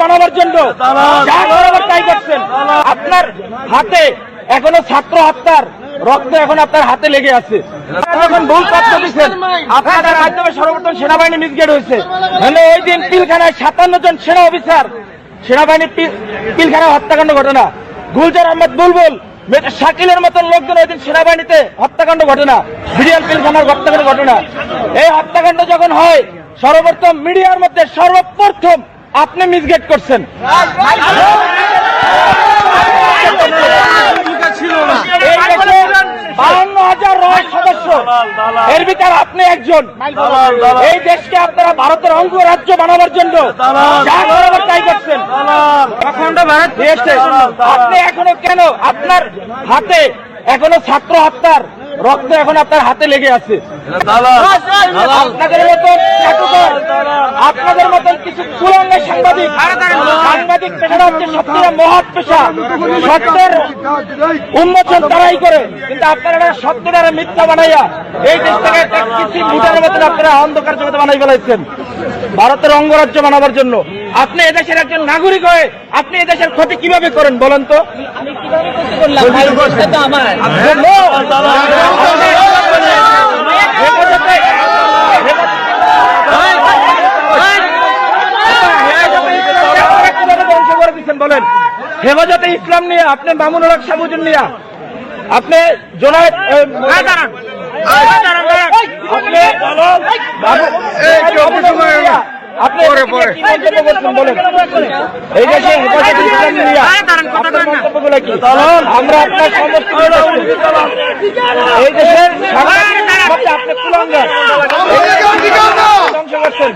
বানাবার জন্য। যা করাবার তাই করছেন। আপনার হাতে এখনও ছাত্র হত্যার রক্ত এখন আপনার হাতে লেগে আছে। যখন ভুল তথ্য দিচ্ছেন আপনাদের মাধ্যমে সর্বপ্রথম সেনাবাহিনী মিসগেট হয়েছে। মানে ওই দিন পিলখানায় সাতান্ন জন সেনা অফিসার সেনাবাহিনী পিলখানায় হত্যাকাণ্ড ঘটনা। গুলজার আহমেদ বুলবুল শাকিলের মতন লোকজন ওই দিন সেনাবাহিনীতে হত্যাকাণ্ড ঘটনা বিডিআর পিলখানার হত্যাকাণ্ড ঘটনা। এই হত্যাকাণ্ড যখন হয় সর্বপ্রথম মিডিয়ার মধ্যে সর্বপ্রথম আপনি মিসগেট করছেন। বাহান্ন হাজার রয় সদস্য। এর ভিতর আপনি একজন। এই দেশকে আপনারা ভারতের অঙ্গরাজ্য বানাবার জন্য যা করাবার তাই করছেন। অখণ্ড ভারত। দিয়েছে আপনি এখনও কেন আপনার হাতে এখনও ছাত্র হত্যার রক্ত এখন আপনার হাতে লেগে আছে? আপনাদের মতন আপনাদের মতন কিছু সাংবাদিক সাংবাদিক পেশাটা হচ্ছে মহৎ পেশা। সত্যের উন্মোচন তারাই করে। কিন্তু আপনারা সত্য দ্বারা মিথ্যা বানাইয়া এই দেশটাকে একটা কৃষি ভুটানের মতন আপনারা অন্ধকার জগতে বানাই ফেলাইছেন। ভারতের অঙ্গরাজ্য বানাবার জন্য। আপনি এদেশের একজন নাগরিক হয়ে আপনি এদেশের ক্ষতি কীভাবে করেন বলেন তো? আমি ধ্বংস বলেন হেফাজতে ইসলাম নিয়ে আপনি মামুনুল হক সাবুজুন নিয়ে আপনি আপনি আপনি কি মন্তব্য করছেন বলেন। এই দেশে হেফাজতে ইসলাম নিয়ে আপনার মন্তব্যগুলো কি? আমরা আপনার সমস্ত এই দেশের আপনি কুলাঙ্গার। ধ্বংস করছেন।